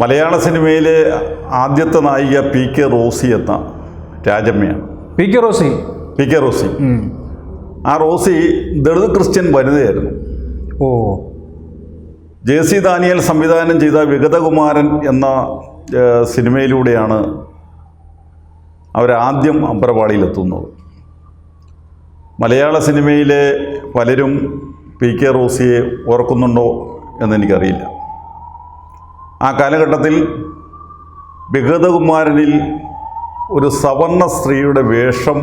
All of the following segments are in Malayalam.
മലയാള സിനിമയിലെ ആദ്യത്തെ നായിക പി കെ റോസി എന്ന രാജമ്മയാണ്. P K Rosy? P K Rosy. ആ റോസി ദളിത് ക്രിസ്ത്യൻ വനിതയായിരുന്നു. ഓ. ജെ സി ദാനിയൽ സംവിധാനം ചെയ്ത വിഗതകുമാരൻ എന്ന സിനിമയിലൂടെയാണ് അവരാദ്യം അമ്പരവാളിയിലെത്തുന്നത് മലയാള സിനിമയിലെ പലരും പി കെ റോസിയെ ഓർക്കുന്നുണ്ടോ എന്നെനിക്കറിയില്ല. ആ കാലഘട്ടത്തിൽ വിഗതകുമാരനിൽ ഒരു സവർണ സ്ത്രീയുടെ വേഷം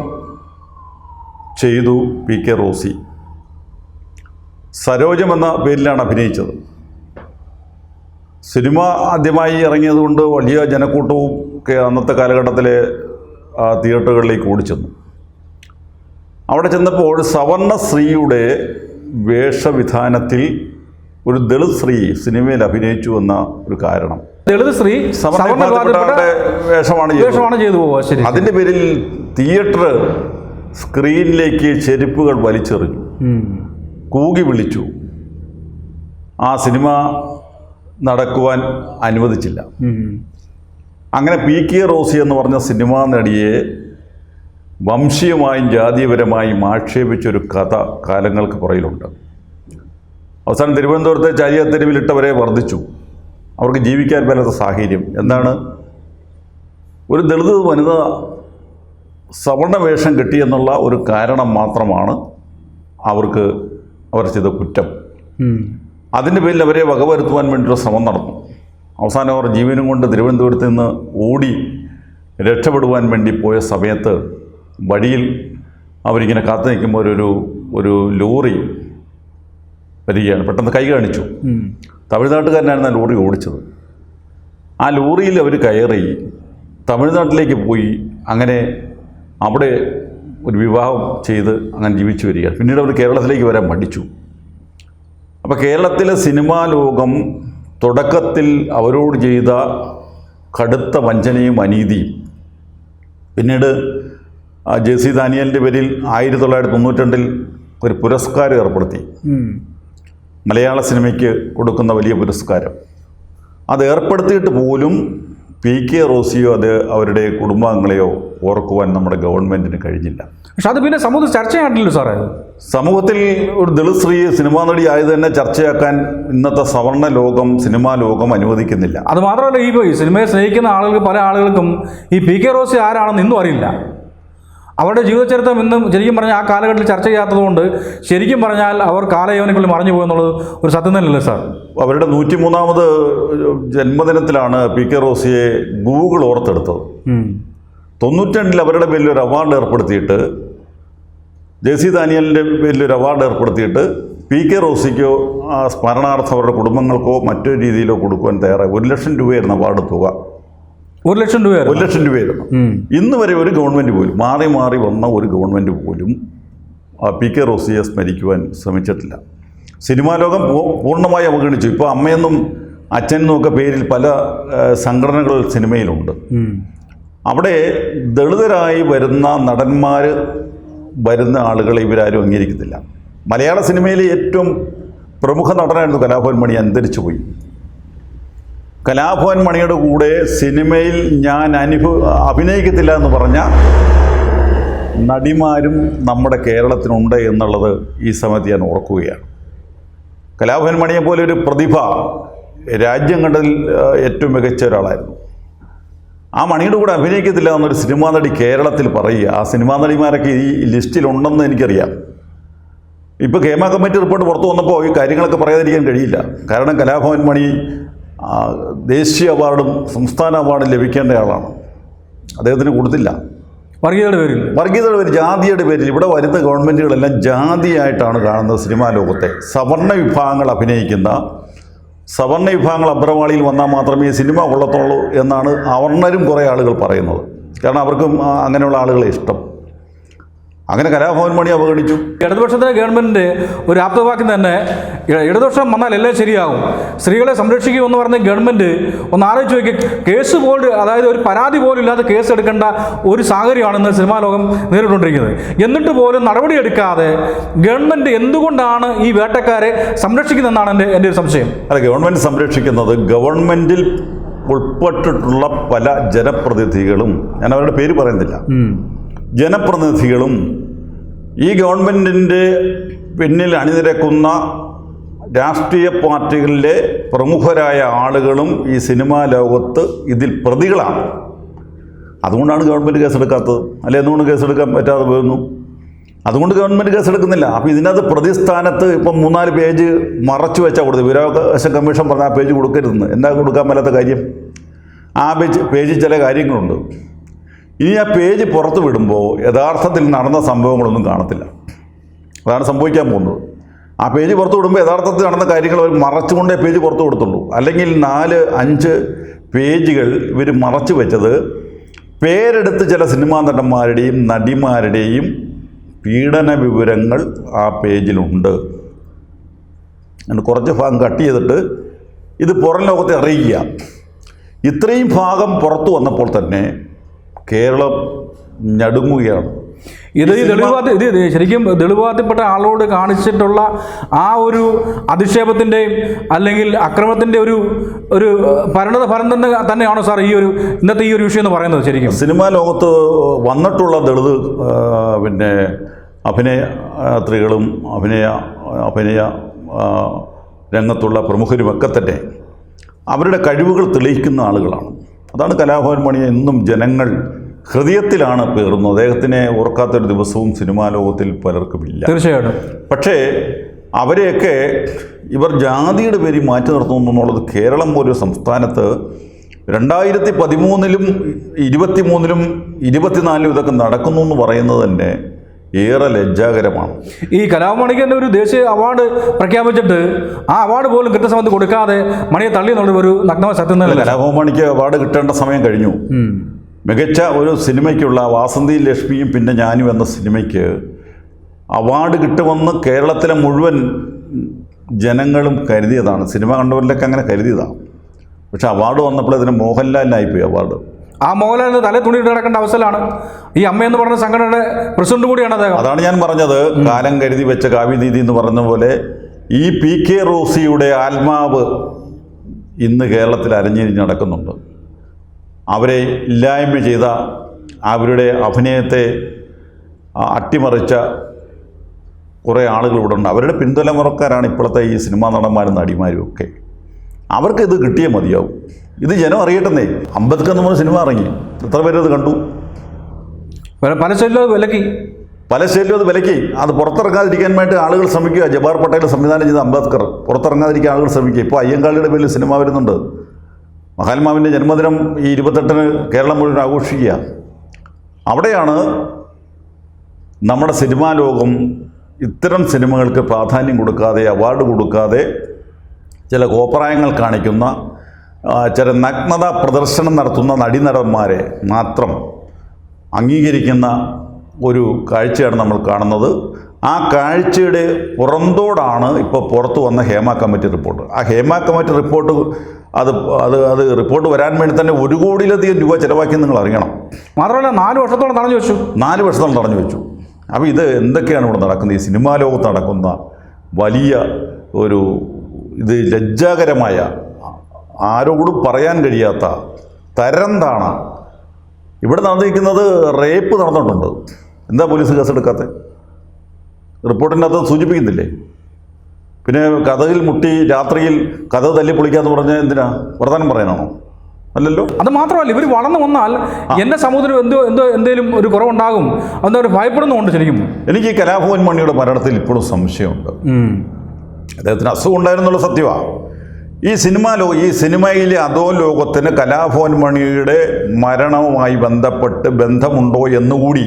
ചെയ്തു പി കെ റോസി. സരോജം എന്ന പേരിലാണ് അഭിനയിച്ചത്. സിനിമ ആദ്യമായി ഇറങ്ങിയതുകൊണ്ട് വലിയ ജനക്കൂട്ടവും ഒക്കെ അന്നത്തെ കാലഘട്ടത്തിലെ തിയേറ്ററുകളിലേക്ക് ഓടിച്ചെന്നു. അവിടെ ചെന്നപ്പോൾ സവർണ സ്ത്രീയുടെ വേഷവിധാനത്തിൽ ഒരു ദളിത് സ്ത്രീ സിനിമയിൽ അഭിനയിച്ചു എന്ന ഒരു കാരണം. ദളിത് സ്ത്രീ വേഷമാണ് വേഷമാണ് ചെയ്തു ശരി അതിന്റെ പേരിൽ തിയേറ്റർ സ്ക്രീനിലേക്ക് ചെരുപ്പുകൾ വലിച്ചെറിഞ്ഞു. കൂകി വിളിച്ചു. ആ സിനിമ നടക്കുവാൻ അനുവദിച്ചില്ല. അങ്ങനെ പി കെ റോസി എന്ന് പറഞ്ഞ സിനിമാ നടിയെ വംശീയമായും ജാതീയപരമായും ആക്ഷേപിച്ചൊരു കഥ കാലങ്ങൾക്ക് പുറയിലുണ്ട് അവസാനം തിരുവനന്തപുരത്തെ ചാരിയത്തെരുവിലിട്ടവരെ വർദ്ധിച്ചു. അവർക്ക് ജീവിക്കാൻ പറ്റാത്ത സാഹചര്യം. എന്താണ്? ഒരു ദളിത് വനിത സവർണ വേഷം കിട്ടിയെന്നുള്ള ഒരു കാരണം മാത്രമാണ് അവർക്ക് അവർ ചെയ്ത കുറ്റം. അതിന്റെ പേരിൽ അവരെ വകവരുത്തുവാൻ വേണ്ടിയുള്ള ശ്രമം നടന്നു. അവസാനം അവർ ജീവനും കൊണ്ട് തിരുവനന്തപുരത്ത് നിന്ന് ഓടി രക്ഷപ്പെടുവാൻ വേണ്ടി പോയ സമയത്ത് വഴിയിൽ അവരിങ്ങനെ കാത്തു നിൽക്കുമ്പോൾ ഒരു ഒരു ലോറി വരികയാണ്. പെട്ടെന്ന് കൈ കാണിച്ചു. തമിഴ്നാട്ടുകാരനായിരുന്നു ആ ലോറി ഓടിച്ചത്. ആ ലോറിയിൽ അവർ കയറി തമിഴ്നാട്ടിലേക്ക് പോയി അങ്ങനെ അവിടെ ഒരു വിവാഹം ചെയ്ത് അങ്ങനെ ജീവിച്ചു വരിക പിന്നീട് അവർ കേരളത്തിലേക്ക് വരാൻ മടിച്ചു. അപ്പോൾ കേരളത്തിലെ സിനിമാ ലോകം തുടക്കത്തിൽ അവരോട് ചെയ്ത കടുത്ത വഞ്ചനയും അനീതിയും. പിന്നീട് ആ ജെ സി ദാനിയലിന്റെ പേരിൽ ആയിരത്തി തൊള്ളായിരത്തി തൊണ്ണൂറ്റി രണ്ടിൽ ഒരു പുരസ്കാരം ഏർപ്പെടുത്തി. മലയാള സിനിമയ്ക്ക് കൊടുക്കുന്ന വലിയ പുരസ്കാരം. അത് ഏർപ്പെടുത്തിയിട്ട് പോലും പി കെ റോസിയോ അത് അവരുടെ കുടുംബാംഗങ്ങളെയോ ഓർക്കുവാൻ നമ്മുടെ ഗവൺമെന്റിന് കഴിഞ്ഞില്ല. പക്ഷെ അത് പിന്നെ സമൂഹത്തിൽ ചർച്ചയായിട്ടില്ല സാറേ. സമൂഹത്തിൽ ഒരു ദളിത് സ്ത്രീ സിനിമാ നടി ആയത് തന്നെ ചർച്ചയാക്കാൻ ഇന്നത്തെ സവർണ ലോകം സിനിമാ ലോകം അനുവദിക്കുന്നില്ല. അത് മാത്രമല്ല ഈ സിനിമയെ സ്നേഹിക്കുന്ന ആളുകൾക്ക് പല ആളുകൾക്കും ഈ പി കെ റോസി ആരാണെന്ന് ഇന്നും അറിയില്ല. അവരുടെ ജീവിതചരിത്രം ഇന്നും ശരിക്കും പറഞ്ഞാൽ ആ കാലഘട്ടത്തിൽ ചർച്ച ചെയ്യാത്തതുകൊണ്ട് ശരിക്കും പറഞ്ഞാൽ അവർ കാലയവനക്കുള്ളിൽ മറഞ്ഞു പോകുന്നുള്ളത് ഒരു സത്യം തന്നെയല്ലേ സാർ? അവരുടെ നൂറ്റിമൂന്നാമത് ജന്മദിനത്തിലാണ് പി കെ റോസിയെ ഗൂഗിൾ ഓർത്തെടുത്തത്. തൊണ്ണൂറ്റി തൊണ്ണൂറ്റിരണ്ടിൽ അവരുടെ പേരിൽ ഒരു അവാർഡ് ഏർപ്പെടുത്തിയിട്ട് ജെ സി ദാനിയലിന്റെ പേരിൽ ഒരു അവാർഡ് ഏർപ്പെടുത്തിയിട്ട് പി കെ റോസിക്കോ ആ സ്മരണാർത്ഥം അവരുടെ കുടുംബങ്ങൾക്കോ മറ്റൊരു രീതിയിലോ കൊടുക്കുവാൻ തയ്യാറായി. ഒരു ലക്ഷം രൂപയായിരുന്നു അവാർഡ് തുക. ഒരു ലക്ഷം രൂപ ഒരു ലക്ഷം രൂപയായിരുന്നു. ഇന്ന് വരെ ഒരു ഗവൺമെന്റ് പോലും മാറി മാറി വന്ന ഒരു ഗവൺമെന്റ് പോലും പി കെ റോസിയെ സ്മരിക്കുവാൻ ശ്രമിച്ചിട്ടില്ല. സിനിമാ ലോകം പൂർണമായി അവഗണിച്ചു. ഇപ്പോൾ അമ്മയെന്നും അച്ഛനെന്നും ഒക്കെ പേരിൽ പല സംഘടനകൾ സിനിമയിലുണ്ട്. അവിടെ ദളിതരായി വരുന്ന നടന്മാർ വരുന്ന ആളുകളെ ഇവരാരും അംഗീകരിക്കുന്നില്ല മലയാള സിനിമയിലെ ഏറ്റവും പ്രമുഖ നടനായിരുന്നു കലാഭവൻ മണി അന്തരിച്ചു പോയി. കലാഭവൻ മണിയുടെ കൂടെ സിനിമയിൽ ഞാൻ അനുഭവ അഭിനയിക്കത്തില്ല എന്ന് പറഞ്ഞ നടിമാരും നമ്മുടെ കേരളത്തിനുണ്ട് എന്നുള്ളത് ഈ സമയത്ത് ഞാൻ ഓർക്കുകയാണ്. കലാഭവൻ മണിയെ പോലെ ഒരു പ്രതിഭ രാജ്യം കണ്ടതിൽ ഏറ്റവും മികച്ച ഒരാളായിരുന്നു. ആ മണിയുടെ കൂടെ അഭിനയിക്കത്തില്ല എന്നൊരു സിനിമാ നടി കേരളത്തിൽ പറയുക ആ സിനിമാ നടിമാരൊക്കെ ഈ ലിസ്റ്റിലുണ്ടെന്ന് എനിക്കറിയാം. ഇപ്പോൾ കേമ കമ്മിറ്റി റിപ്പോർട്ട് പുറത്തു വന്നപ്പോൾ ഈ കാര്യങ്ങളൊക്കെ പറയാതിരിക്കാൻ കഴിയില്ല. കാരണം കലാഭവൻ മണി ദേശീയ അവാർഡും സംസ്ഥാന അവാർഡും ലഭിക്കേണ്ട ആളാണ്. അദ്ദേഹത്തിന് കൊടുത്തില്ല. വർഗീയതയുടെ പേരിൽ. വർഗീയതയുടെ പേരിൽ ജാതിയുടെ പേരിൽ. ഇവിടെ വരുന്ന ഗവൺമെന്റുകളെല്ലാം ജാതിയായിട്ടാണ് കാണുന്നത് സിനിമാ ലോകത്തെ. സവർണ വിഭാഗങ്ങൾ അഭിനയിക്കുന്ന സവർണ വിഭാഗങ്ങൾ അബ്രവാളിയിൽ വന്നാൽ മാത്രമേ ഈ സിനിമ കൊള്ളത്തുള്ളൂ എന്നാണ് അവർണരും കുറേ ആളുകൾ പറയുന്നത്. കാരണം അവർക്കും അങ്ങനെയുള്ള ആളുകളെ ഇഷ്ടം. അങ്ങനെ കലാഭവൻ മണി അവഗണിച്ചു. ഇടതുപക്ഷത്തിലെ ഗവൺമെന്റിന്റെ ഒരു ആപ്തവാക്യം തന്നെ ഇടതുപക്ഷം വന്നാൽ എല്ലാം ശരിയാകും. സ്ത്രീകളെ സംരക്ഷിക്കും എന്ന് പറഞ്ഞ ഗവൺമെന്റ് ഒന്ന് ആലോചിച്ച് നോക്കി. കേസ് പോലും അതായത് ഒരു പരാതി പോലും ഇല്ലാതെ കേസ് എടുക്കേണ്ട ഒരു സാഹചര്യമാണ് ഇന്ന് സിനിമാ ലോകം നേരിട്ടുകൊണ്ടിരിക്കുന്നത്. എന്നിട്ട് പോലും നടപടിയെടുക്കാതെ ഗവൺമെന്റ് എന്തുകൊണ്ടാണ് ഈ വേട്ടക്കാരെ സംരക്ഷിക്കുന്നതെന്നാണ് എന്റെ എന്റെ ഒരു സംശയം. അല്ല ഗവൺമെന്റ് സംരക്ഷിക്കുന്നത് ഗവൺമെന്റിൽ ഉൾപ്പെട്ടിട്ടുള്ള പല ജനപ്രതിനിധികളും ഞാൻ അവരുടെ പേര് പറയുന്നില്ല. ജനപ്രതിനിധികളും ഈ ഗവൺമെന്റിന്റെ പിന്നിൽ അണിനിരക്കുന്ന രാഷ്ട്രീയ പാർട്ടികളിലെ പ്രമുഖരായ ആളുകളും ഈ സിനിമാ ലോകത്ത് ഇതിൽ പ്രതികളാണ്. അതുകൊണ്ടാണ് ഗവൺമെന്റ് കേസെടുക്കാത്തത്. അല്ലെ? എന്തുകൊണ്ട് കേസെടുക്കാൻ പറ്റാതെ പോകുന്നു അതുകൊണ്ട് ഗവൺമെന്റ് കേസെടുക്കുന്നില്ല. അപ്പോൾ ഇതിനകത്ത് പ്രതിസ്ഥാനത്ത് ഇപ്പം മൂന്നാൽ പേജ് മറച്ചു വെച്ചാൽ കൊടുത്തത്. വിവരാവകാശ കമ്മീഷൻ പറഞ്ഞ ആ പേജ് കൊടുക്കരുതെന്ന്. എന്താ കൊടുക്കാൻ മേലാത്ത കാര്യം? ആ പേജ് പേജിൽ ചില കാര്യങ്ങളുണ്ട്. ഇനി ആ പേജ് പുറത്ത് വിടുമ്പോൾ യഥാർത്ഥത്തിൽ നടന്ന സംഭവങ്ങളൊന്നും കാണത്തില്ല. അതാണ് സംഭവിക്കാൻ പോകുന്നത്. ആ പേജ് പുറത്ത് വിടുമ്പോൾ യഥാർത്ഥത്തിൽ നടന്ന കാര്യങ്ങൾ അവർ മറച്ചുകൊണ്ടേ പേജ് പുറത്ത് കൊടുത്തുള്ളൂ. അല്ലെങ്കിൽ നാല് അഞ്ച് പേജുകൾ ഇവർ മറച്ചു വെച്ചത് പേരെടുത്ത് ചില സിനിമാ നടന്മാരുടെയും നടിമാരുടെയും പീഡന വിവരങ്ങൾ ആ പേജിലുണ്ട്. കുറച്ച് ഭാഗം കട്ട് ചെയ്തിട്ട് ഇത് പുറം ലോകത്തെ അറിയിക്കുക. ഇത്രയും ഭാഗം പുറത്തു വന്നപ്പോൾ തന്നെ കേരളം ഞടുങ്ങുകയാണ്. ഇത് ഈ ഈ ഇത് ശരിക്കും തെളിവാത്തിപ്പെട്ട ആളോട് കാണിച്ചിട്ടുള്ള ആ ഒരു അധിക്ഷേപത്തിന്റെയും അല്ലെങ്കിൽ അക്രമത്തിന്റെ ഒരു ഒരു പരിണത ഫലം തന്നെ തന്നെയാണോ സാർ ഈ ഒരു ഇന്നത്തെ ഈ ഒരു വിഷയം എന്ന് പറയുന്നത് ശരിക്കും? സിനിമാ ലോകത്ത് വന്നിട്ടുള്ള ദളിത് പിന്നെ അഭിനയത്രികളും അഭിനയ അഭിനയ രംഗത്തുള്ള പ്രമുഖരുമൊക്കെ തന്നെ അവരുടെ കഴിവുകൾ തെളിയിക്കുന്ന ആളുകളാണ്. അതാണ് കലാഭവൻ മണി എന്നും ജനങ്ങൾ ഹൃദയത്തിലാണ് പേറുന്നത്. അദ്ദേഹത്തിനെ ഓർക്കാത്തൊരു ദിവസവും സിനിമാ ലോകത്തിൽ പലർക്കുമില്ല. തീർച്ചയായിട്ടും. പക്ഷേ അവരെയൊക്കെ ഇവർ ജാതിയുടെ പേരിൽ മാറ്റി നിർത്തുന്നു എന്നുള്ളത് കേരളം പോലൊരു സംസ്ഥാനത്ത് രണ്ടായിരത്തി പതിമൂന്നിലും ഇരുപത്തി മൂന്നിലും ഇരുപത്തിനാലിലും ഇതൊക്കെ നടക്കുന്നു എന്ന് പറയുന്നത് തന്നെ ഏറെ ലജ്ജാകരമാണ്. ഈ കലാമണിക്ക് തന്നെ ഒരു ദേശീയ അവാർഡ് പ്രഖ്യാപിച്ചിട്ട് ആ അവാർഡ് പോലും കൃത്യസമയത്ത് കൊടുക്കാതെ മണിയെ തള്ളി എന്നുള്ള ഒരു നഗ്നമായ സത്യം തന്നെ കലാഭവമണിക്ക് അവാർഡ് കിട്ടേണ്ട സമയം കഴിഞ്ഞു. മികച്ച ഒരു സിനിമയ്ക്കുള്ള വാസന്തി ലക്ഷ്മിയും പിന്നെ ഞാനും എന്ന സിനിമയ്ക്ക് അവാർഡ് കിട്ടുമെന്ന് കേരളത്തിലെ മുഴുവൻ ജനങ്ങളും കരുതിയതാണ്. സിനിമ കണ്ടവരിലൊക്കെ അങ്ങനെ കരുതിയതാണ്. പക്ഷെ അവാർഡ് വന്നപ്പോൾ അതിന് മോഹൻലാലിനായിപ്പോയി അവാർഡ്. ആ മോഹൻലാലിന് തല തുണിയിട്ട് നടക്കേണ്ട അവസരമാണ്. ഈ അമ്മ എന്ന് പറഞ്ഞ സംഘടനയുടെ പ്രസിഡന്റ് കൂടിയാണ് അദ്ദേഹം. അതാണ് ഞാൻ പറഞ്ഞത്. കാലം കരുതി വെച്ച കാവ്യനീതി എന്ന് പറഞ്ഞ പോലെ ഈ പി കെ റോസിയുടെ ആത്മാവ് ഇന്ന് കേരളത്തിൽ അരഞ്ഞിരിഞ്ഞ് നടക്കുന്നുണ്ട്. അവരെ ഇല്ലായ്മ ചെയ്ത അവരുടെ അഭിനയത്തെ അട്ടിമറിച്ച കുറേ ആളുകൾ ഇവിടെ ഉണ്ട്. അവരുടെ പിൻതലമുറക്കാരാണ് ഇപ്പോഴത്തെ ഈ സിനിമാ നടന്മാരും നടിമാരും ഒക്കെ. അവർക്ക് ഇത് കിട്ടിയേ മതിയാവും. ഇത് ജനം അറിയട്ടെന്നേ. അമ്പത്തൊക്കെ നമ്മൾ സിനിമ ഇറങ്ങി. എത്ര പേര് അത് കണ്ടു? പല- സ്റ്റേറ്റിലും അത് വിലക്കി. പല സ്റ്റേറ്റിലും അത് വിലക്കി. അത് പുറത്തിറങ്ങാതിരിക്കാൻ വേണ്ടി ആളുകൾ ശ്രമിക്കുക. ജബാർ പട്ടേൽ സംവിധാനം ചെയ്ത അംബേദ്കർ പുറത്തിറങ്ങാതിരിക്കാൻ ആളുകൾ ശ്രമിക്കുക. ഇപ്പോൾ അയ്യങ്കാളിയുടെ പേരിൽ സിനിമ വരുന്നുണ്ട്. മഹാത്മാവിന്റെ ജന്മദിനം ഈ ഇരുപത്തെട്ടിന് കേരളം മുഴുവൻ ആഘോഷിക്കുക. അവിടെയാണ് നമ്മുടെ സിനിമാ ലോകം ഇത്തരം സിനിമകൾക്ക് പ്രാധാന്യം കൊടുക്കാതെ അവാർഡ് കൊടുക്കാതെ ചില കോപ്രായങ്ങൾ കാണിക്കുന്ന ചില നഗ്നത പ്രദർശനം നടത്തുന്ന നടീനടന്മാരെ മാത്രം അംഗീകരിക്കുന്ന ഒരു കാഴ്ചയാണ് നമ്മൾ കാണുന്നത്. ആ കാഴ്ചയുടെ പുറന്തോടാണ് ഇപ്പോൾ പുറത്തു വന്ന ഹേമ കമ്മിറ്റി റിപ്പോർട്ട്. ആ ഹേമ കമ്മിറ്റി റിപ്പോർട്ട് അത് അത് അത് റിപ്പോർട്ട് വരാൻ വേണ്ടി തന്നെ ഒരു കോടിയിലധികം രൂപ ചിലവാക്കിയെന്ന് നിങ്ങൾ അറിയണം. മാത്രമല്ല നാല് വർഷത്തോളം തടഞ്ഞു വെച്ചു. നാല് വർഷത്തോളം തടഞ്ഞു വെച്ചു. അപ്പോൾ ഇത് എന്തൊക്കെയാണ് ഇവിടെ നടക്കുന്നത്? ഈ സിനിമാ ലോകത്ത് നടക്കുന്ന വലിയ ഒരു ഇത് ലജ്ജാകരമായ ആരോടും പറയാൻ കഴിയാത്ത തരം താണ ഇവിടെ നടന്നിരിക്കുന്നത് റേപ്പ് നടന്നിട്ടുണ്ട്. എന്താ പോലീസ് കേസെടുക്കാത്ത റിപ്പോർട്ടിന്റെ അത് സൂചിപ്പിക്കുന്നില്ലേ? പിന്നെ കഥയിൽ മുട്ടി രാത്രിയിൽ കഥ തല്ലി പൊളിക്കാന്ന് പറഞ്ഞ എന്തിനാ? വർത്തമാനം പറയാനാണോ? അല്ലല്ലോ? അത് മാത്രമല്ല ഇവർ വളർന്നു വന്നാൽ എന്റെ സമൂഹത്തിൽ എന്തോ എന്തോ എന്തെങ്കിലും ഒരു കുറവുണ്ടാകും. അതെന്താ ഒരു ഭയപ്പെടുന്നുണ്ട് ശരിക്കും. എനിക്ക് ഈ കലാഭവൻ മണിയുടെ മരണത്തിൽ ഇപ്പോഴും സംശയമുണ്ട്. അദ്ദേഹത്തിന് അസുഖം ഉണ്ടായിരുന്നുള്ള സത്യമാണ് ഈ സിനിമ ലോ ഈ സിനിമയിലെ അതോ ലോകത്തിന് കലാഭവൻ മണിയുടെ മരണവുമായി ബന്ധപ്പെട്ട് ബന്ധമുണ്ടോ എന്നുകൂടി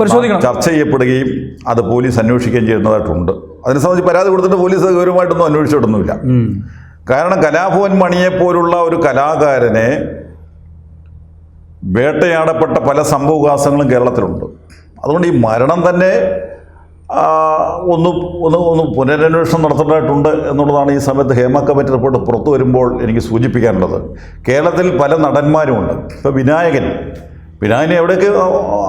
പരിശോധിക്കണം. ചർച്ച ചെയ്യപ്പെടുകയും അത് പോലീസ് അന്വേഷിക്കുകയും ചെയ്യുന്നതായിട്ടുണ്ട്. അതിനെ സംബന്ധിച്ച് പരാതി കൊടുത്തിട്ട് പോലീസ് ഗൗരവമായിട്ടൊന്നും അന്വേഷിച്ചിട്ടൊന്നുമില്ല. കാരണം കലാഭവൻ മണിയെപ്പോലുള്ള ഒരു കലാകാരനെ വേട്ടയാടപ്പെട്ട പല സംഭവവികാസങ്ങളും കേരളത്തിലുണ്ട്. അതുകൊണ്ട് ഈ മരണം തന്നെ ഒന്ന് ഒന്ന് ഒന്ന് പുനരന്വേഷണം നടത്തേണ്ടതായിട്ടുണ്ട് എന്നുള്ളതാണ് ഈ സമയത്ത് ഹേമ കമ്മിറ്റി റിപ്പോർട്ട് പുറത്തു വരുമ്പോൾ എനിക്ക് സൂചിപ്പിക്കാനുള്ളത്. കേരളത്തിൽ പല നടന്മാരുമുണ്ട്. ഇപ്പോൾ വിനായകൻ വിനായകനെ എവിടെയൊക്കെ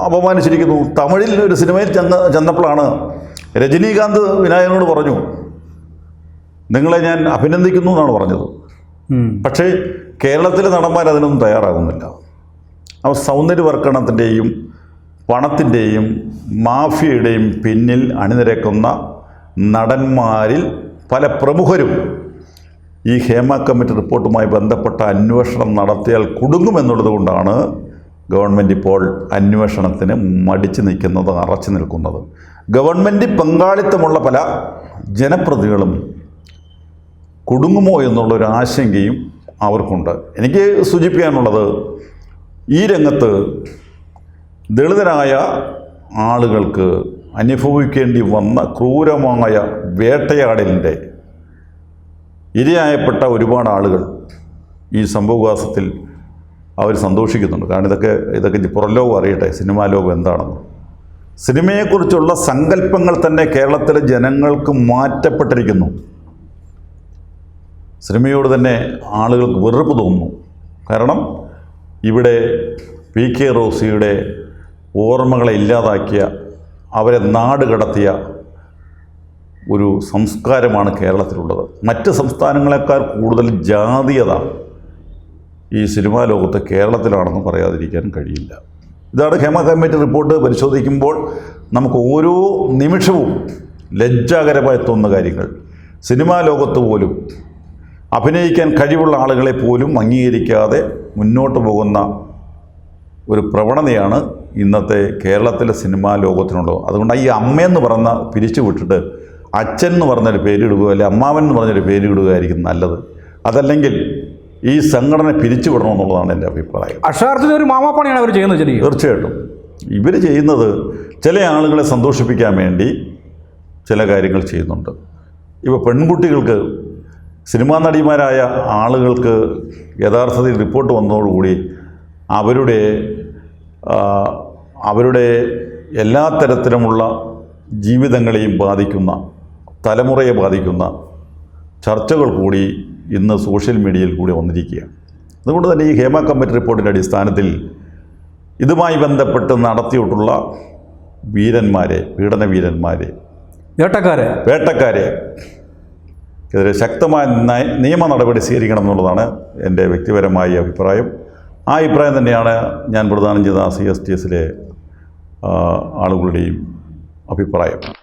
അപമാനിച്ചിരിക്കുന്നു? തമിഴിൽ ഒരു സിനിമയിൽ ചെന്ന ചെന്നപ്പോഴാണ് രജനീകാന്ത് വിനായകനോട് പറഞ്ഞു നിങ്ങളെ ഞാൻ അഭിനന്ദിക്കുന്നു എന്നാണ് പറഞ്ഞത്. പക്ഷേ കേരളത്തിലെ നടന്മാർ അതിനൊന്നും തയ്യാറാകുന്നില്ല. അവ സൗന്ദര്യവർക്കണത്തിന്റെയും പണത്തിന്റെയും മാഫിയയുടെയും പിന്നിൽ അണിനിരക്കുന്ന നടന്മാരിൽ പല പ്രമുഖരും ഈ ഹേമ കമ്മിറ്റി റിപ്പോർട്ടുമായി ബന്ധപ്പെട്ട അന്വേഷണം നടത്തിയാൽ കുടുങ്ങുമെന്നുള്ളത് കൊണ്ടാണ് ഗവൺമെന്റ് ഇപ്പോൾ അന്വേഷണത്തിന് മടിച്ചു നിൽക്കുന്നത് അറച്ചു നിൽക്കുന്നത്. ഗവൺമെന്റ് പങ്കാളിത്തമുള്ള പല ജനപ്രതികളും കുടുങ്ങുമോ എന്നുള്ളൊരു ആശങ്കയും അവർക്കുണ്ട്. എനിക്ക് സൂചിപ്പിക്കാനുള്ളത് ഈ രംഗത്ത് ദളിതരായ ആളുകൾക്ക് അനുഭവിക്കേണ്ടി വന്ന ക്രൂരമായ വേട്ടയാടലിന്റെ ഇരയായപ്പെട്ട ഒരുപാട് ആളുകൾ ഈ സംഭവവികാസത്തിൽ അവർ സന്തോഷിക്കുന്നുണ്ട്. കാരണം ഇതൊക്കെ ഇതൊക്കെ പുറം ലോകം അറിയട്ടെ സിനിമാ ലോകം എന്താണെന്ന്. സിനിമയെക്കുറിച്ചുള്ള സങ്കല്പങ്ങൾ തന്നെ കേരളത്തിലെ ജനങ്ങൾക്ക് മാറ്റപ്പെട്ടിരിക്കുന്നു. സിനിമയോട് തന്നെ ആളുകൾക്ക് വെറുപ്പ് തോന്നുന്നു. കാരണം ഇവിടെ പി കെ റോസിയുടെ ഓർമ്മകളെ ഇല്ലാതാക്കിയ അവരെ നാട് കടത്തിയ ഒരു സംസ്കാരമാണ് കേരളത്തിലുള്ളത്. മറ്റ് സംസ്ഥാനങ്ങളെക്കാൾ കൂടുതൽ ജാതീയത ഈ സിനിമാ ലോകത്ത് കേരളത്തിലാണെന്ന് പറയാതിരിക്കാൻ കഴിയില്ല. ഇതാണ് ഹേമ കമ്മിറ്റി റിപ്പോർട്ട്. പരിശോധിക്കുമ്പോൾ നമുക്ക് ഓരോ നിമിഷവും ലജ്ജാകരമായി തോന്നുന്ന കാര്യങ്ങൾ. സിനിമാ ലോകത്ത് പോലും അഭിനയിക്കാൻ കഴിവുള്ള ആളുകളെ പോലും അംഗീകരിക്കാതെ മുന്നോട്ട് പോകുന്ന ഒരു പ്രവണതയാണ് ഇന്നത്തെ കേരളത്തിലെ സിനിമാ ലോകത്തിനുള്ളത്. അതുകൊണ്ട് ഈ അമ്മയെന്ന് പറഞ്ഞ പിരിച്ചു വിട്ടിട്ട് അച്ഛൻ എന്ന് പറഞ്ഞൊരു പേരിടുക അല്ലെ അമ്മാവൻ എന്ന് പറഞ്ഞൊരു പേരിടുകയായിരിക്കും നല്ലത്. അതല്ലെങ്കിൽ ഈ സംഘടന പിരിച്ചുവിടണം എന്നുള്ളതാണ് എന്റെ അഭിപ്രായം. അക്ഷരാർത്ഥത്തിൽ ഒരു മാമാപ്പണിയാണ് അവർ ചെയ്യുന്നത് ചെറിയ തീർച്ചയായിട്ടും. ഇവർ ചെയ്യുന്നത് ചില ആളുകളെ സന്തോഷിപ്പിക്കാൻ വേണ്ടി ചില കാര്യങ്ങൾ ചെയ്യുന്നുണ്ട്. ഇപ്പോൾ പെൺകുട്ടികൾക്ക് സിനിമാ നടിമാരായ ആളുകൾക്ക് യഥാർത്ഥത്തിൽ റിപ്പോർട്ട് വന്നതോടുകൂടി അവരുടെ അവരുടെ എല്ലാ തരത്തിലുമുള്ള ജീവിതങ്ങളെയും ബാധിക്കുന്ന തലമുറയെ ബാധിക്കുന്ന ചർച്ചകൾ കൂടി ഇന്ന് സോഷ്യൽ മീഡിയയിൽ കൂടി വന്നിരിക്കുകയാണ്. അതുകൊണ്ട് തന്നെ ഈ ഹേമ കമ്മിറ്റി റിപ്പോർട്ടിന്റെ അടിസ്ഥാനത്തിൽ ഇതുമായി ബന്ധപ്പെട്ട് നടത്തിയിട്ടുള്ള വീരന്മാരെ പീഡന വീരന്മാരെ വേട്ടക്കാരെ. വേട്ടക്കാരെ എതിരെ ശക്തമായ നയ- നിയമ നടപടി സ്വീകരിക്കണം എന്നുള്ളതാണ് എന്റെ വ്യക്തിപരമായ അഭിപ്രായം. ആ അഭിപ്രായം തന്നെയാണ് ഞാൻ പ്രദാനം ചെയ്ത സി എസ് ടി എസിലെ ആളുകളുടെയും അഭിപ്രായം.